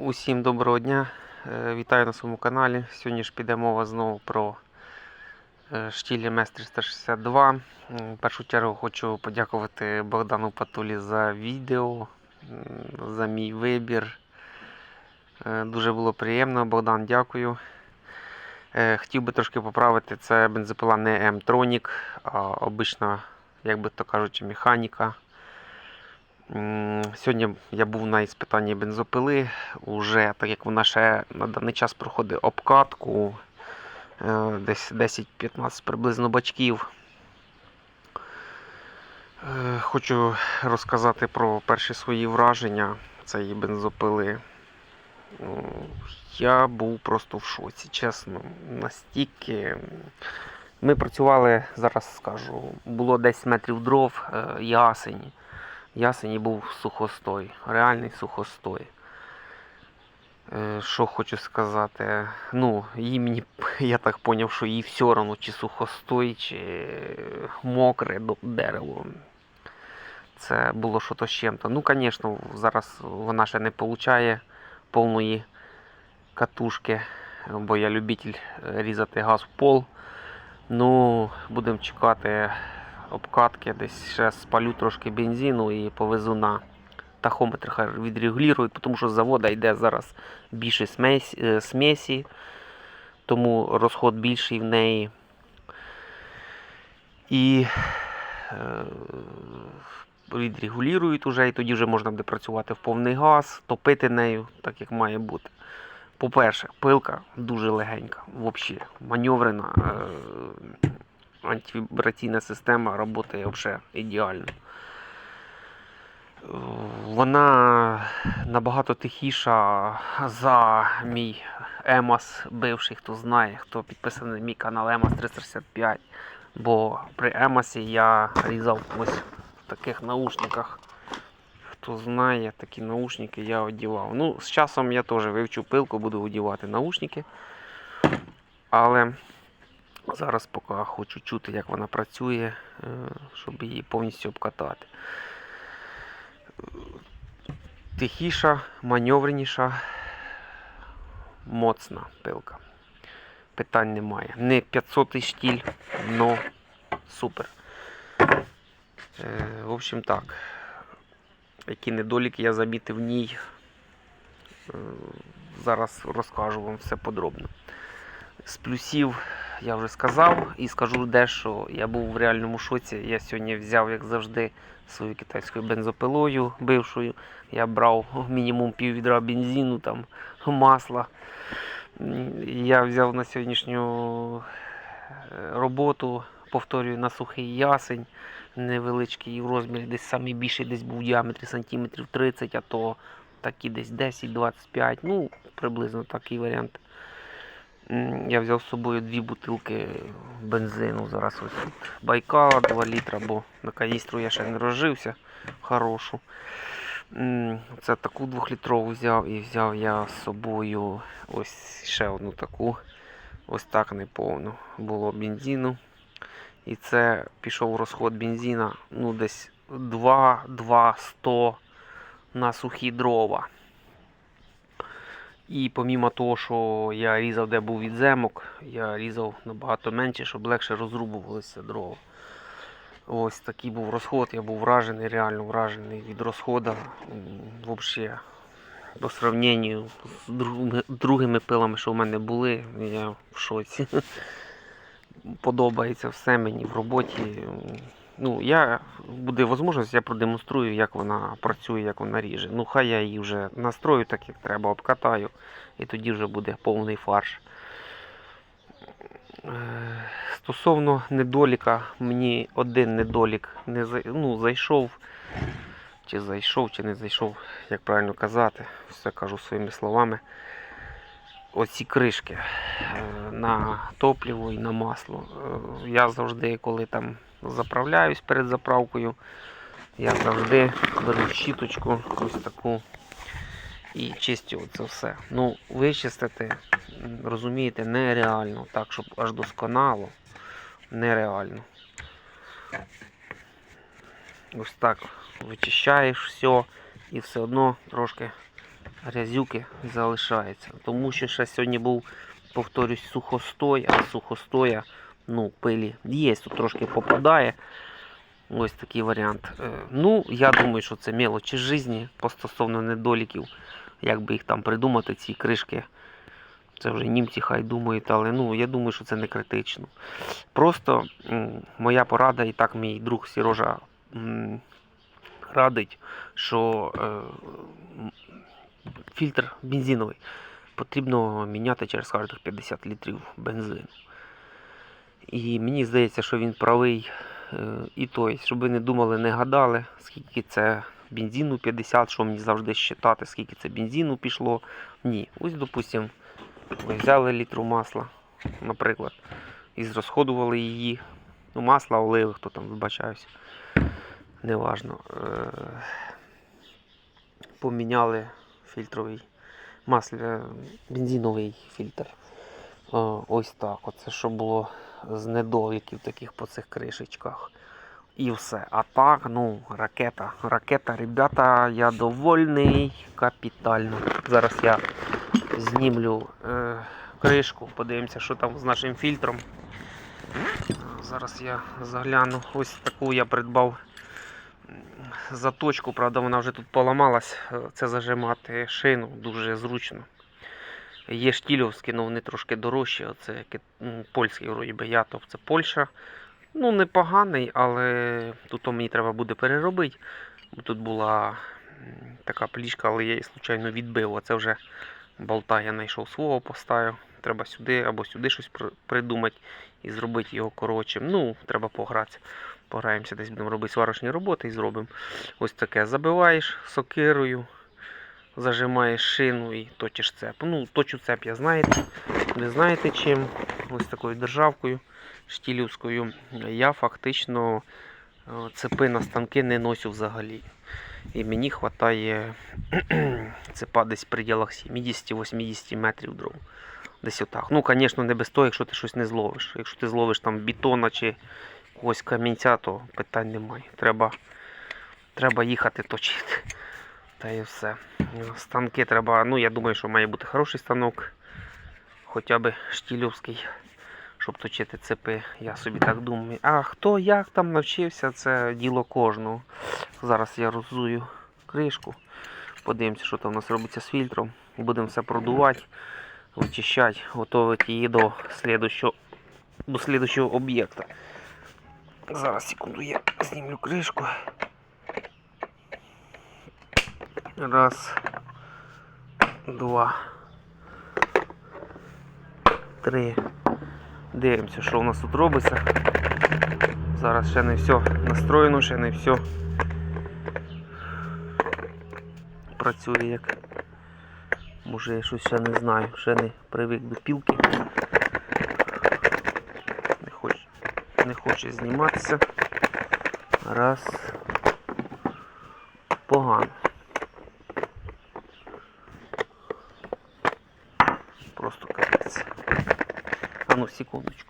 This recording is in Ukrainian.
Усім доброго дня. Е, Вітаю на своєму каналі. Сьогодні ж піде мова знову про штілі МЕС 362. В першу чергу хочу подякувати Богдану Патулі за відео, за мій вибір. Е, Дуже було приємно. Богдан, дякую. Е, Хотів би трошки поправити, це бензопила не М-Тронік, а обична, як би то кажучи, механіка. Сьогодні я був на іспитанні бензопили. Уже, так як вона ще на даний час проходить обкатку, е, десь 10-15 приблизно бачків. Е, Хочу розказати про перші свої враження цієї бензопили. Я був просто в шоці, чесно. Настільки. Ми працювали, зараз скажу, було 10 метрів дров, е, ясень. Ясені був сухостой, реальний сухостой. Е, Що хочу сказати? Ну, їй мені, я так зрозумів, що їй все одно, чи сухостой, чи мокре дерево. Це було що то з чим-то. Ну, звісно, зараз вона ще не отримує повної катушки, бо я любитель е, різати газ в пол. Ну, будемо чекати обкатки, десь ще спалю трошки бензину і повезу на тахометр, хай відрегулюють, тому що з заводу йде зараз більше е, смесі, тому розход більший в неї. І е, відрегулюють уже, і тоді вже можна буде працювати в повний газ, топити нею, так як має бути. По-перше, пилка дуже легенька, взагалі, маневрена. Антивібраційна система працює взагалі ідеально. Вона набагато тихіша за мій Емас бивший, хто знає, хто підписаний на мій канал Емас 365. Бо при Емасі я різав ось в таких наушниках. Хто знає, такі наушники я одягав. Ну, з часом я теж вивчу пилку, буду одягати наушники. Але Зараз поки хочу чути, як вона працює, е, щоб її повністю обкатати. Тихіша, маневреніша, моцна пилка. Питань немає. Не 500 штіль, но супер. Е, В общем так. Які недоліки я замітив в ній. е, Зараз розкажу вам все подробно. З плюсів я вже сказав і скажу дещо. Я був в реальному шоці. Я сьогодні взяв, як завжди, свою китайською бензопилою бившою. Я брав мінімум пів відра бензину, там, масла. Я взяв на сьогоднішню е, роботу, повторюю, на сухий ясень, невеличкий в розмірі, десь самий більший десь був в діаметрі сантиметрів 30, а то такі десь 10-25, ну, приблизно такий варіант. Я взяв з собою дві бутилки бензину. Зараз ось Байкала 2 літра, бо на каністру я ще не розжився. Хорошу. Це таку двохлітрову взяв і взяв я з собою ось ще одну таку. Ось так неповну. Було бензину. І це пішов розход бензина ну, десь 2-2-100 на сухі дрова. І помімо того, що я різав, де був відземок, я різав набагато менше, щоб легше розрубувалися дрова. Ось такий був розход, я був вражений, реально вражений від розходу. Взагалі, по сравненню з другими, пилами, що в мене були, я в шоці. Подобається все мені в роботі. Ну, я буде можливість, я продемонструю, як вона працює, як вона ріже. Ну, хай я її вже настрою так, як треба, обкатаю, і тоді вже буде повний фарш. Е, Стосовно недоліка, мені один недолік не ну, зайшов. Чи зайшов, чи не зайшов, як правильно казати, все кажу своїми словами. Оці кришки е, на топливо і на масло. Е, Я завжди, коли там заправляюсь перед заправкою, я завжди беру щіточку ось таку і чистю це все. Ну, вичистити, розумієте, нереально, так, щоб аж досконало, нереально. Ось так вичищаєш все і все одно трошки грязюки залишається. Тому що ще сьогодні був, повторюсь, сухостой, а сухостоя, ну, пилі є, тут трошки попадає. Ось такий варіант. Е, Ну, я думаю, що це мелочі житті по стосовно недоліків. Як би їх там придумати, ці кришки. Це вже німці хай думають, але ну, я думаю, що це не критично. Просто моя порада, і так мій друг Сірожа радить, що е, фільтр бензиновий потрібно міняти через кожних 50 літрів бензину. І мені здається, що він правий. Е, І то, щоб ви не думали, не гадали, скільки це бензину 50, що мені завжди считати, скільки це бензину пішло. Ні. Ось, допустимо, ви взяли літру масла, наприклад, і зрозходували її. Ну, масла, оливи, хто там вибачаюсь. Неважно. Е, Поміняли фільтровий масло, бензиновий фільтр. Ось так. Оце що було з недоліків таких по цих кришечках. І все. А так, ну, ракета. Ракета, ребята, я довольний капітально. Зараз я знімлю е, кришку, подивимося, що там з нашим фільтром. Зараз я загляну. Ось таку я придбав заточку, правда, вона вже тут поламалась. Е, Це зажимати шину дуже зручно. Є штільовські, але вони трошки дорожчі. Оце польський вроді би ятов, це Польща. Ну, непоганий, але тут мені треба буде переробити. Бо Тут була така плішка, але я її случайно відбив. Оце вже болта я знайшов свого, поставив. Треба сюди або сюди щось придумати і зробити його коротшим. Ну, треба погратися. Пограємося, десь будемо робити сварочні роботи і зробимо. Ось таке. Забиваєш сокирою, зажимаєш шину і точиш цеп. Ну, точу цеп, я знаєте. Ви знаєте чим. Ось такою державкою штілівською. Я фактично е, цепи на станки не носю взагалі. І мені вистачає цепа десь в пределах 70-80 метрів дров. Десь отак. Ну, звісно, не без того, якщо ти щось не зловиш. Якщо ти зловиш там бетона чи якогось камінця, то питань немає. Треба, треба їхати точити. Та і все. Станки треба, ну я думаю, що має бути хороший станок. Хоча б штілівський, щоб точити цепи. Я собі так думаю. А хто як там навчився, це діло кожного. Зараз я роззую кришку. Подивимося, що там у нас робиться з фільтром. Будемо все продувати, вичищати, готувати її до слідущого, до слідущого об'єкта. Зараз секунду я знімлю кришку. Раз, два, три. Дивимося, що у нас тут робиться. Зараз ще не все настроєно, ще не все працює як. Може я щось ще не знаю, ще не привик до пілки. Не хоче, не хоче зніматися. Раз. Погано. Просто капець. А ну секундочку.